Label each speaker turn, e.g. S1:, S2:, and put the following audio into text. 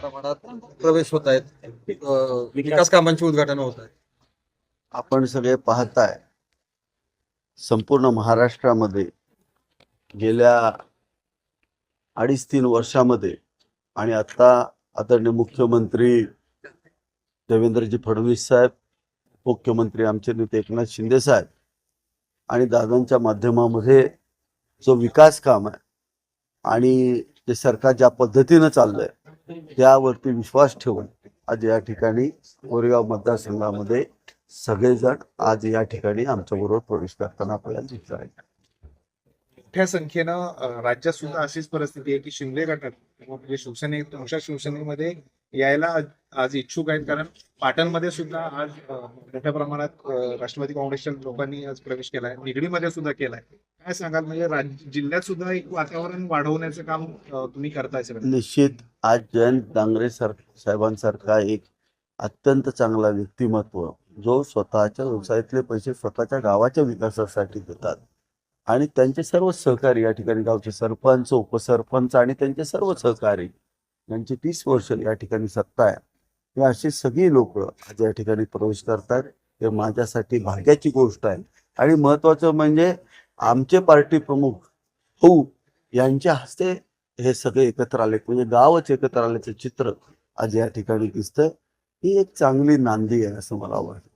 S1: प्रमाणात प्रवेश होत आहेत. विकास कामांची उद्घाटन होत आहेत.
S2: आपण सगळे पाहताय संपूर्ण महाराष्ट्रामध्ये गेल्या अडीच तीन वर्षामध्ये आणि आता आदरणीय मुख्यमंत्री देवेंद्रजी फडणवीस साहेब मुख्यमंत्री आमचे नेते एकनाथ शिंदे साहेब आणि दादांच्या माध्यमामध्ये जो विकास काम आहे आणि ते सरकार ज्या पद्धतीनं चाललंय त्यावरती विश्वास ठेवून आज या ठिकाणी कोरेगाव मतदारसंघामध्ये सगळेजण आज या ठिकाणी आमच्या बरोबर प्रवेश करताना आपल्याला दिसत आहे
S3: मोठ्या संख्येनं राज्यात सुद्धा अशीच परिस्थिती आहे की शिंदे गटात म्हणजे शिवसेने तुमच्या शिवसेनेमध्ये यायला आज- इच्छुक आहेत. कारण पाटणमध्ये सुद्धा आज मोठ्या प्रमाणात राष्ट्रवादी काँग्रेसच्या लोकांनी आज प्रवेश केलाय. निगडीमध्ये सुद्धा केलाय. काय सांगाल? म्हणजे राज्य जिल्ह्यात सुद्धा एक वातावरण वाढवण्याचं काम तुम्ही करताय सगळं.
S2: निश्चित. आज जयंत डांगरे सर साहेबांसारखा एक अत्यंत चांगला व्यक्तिमत्व जो स्वतःच्या व्यवसायातले पैसे स्वतःच्या गावाच्या विकासासाठी देतात. आणि त्यांचे सर्व सहकारी या ठिकाणी गावचे सरपंच उपसरपंच आणि त्यांचे सर्व सहकारी यांची तीस वर्ष या ठिकाणी सत्ता आहे. हे अशी सगळी लोक आज या ठिकाणी प्रवेश करतात. हे माझ्यासाठी भाग्याची गोष्ट आहे. आणि महत्वाचं म्हणजे आमचे पार्टी प्रमुख होऊ यांच्या हस्ते हे सगळे एकत्र आले. म्हणजे गावच एकत्र आल्याचं चित्र आज या ठिकाणी दिसतं. ही एक चांगली नांदी आहे असं मला वाटतं.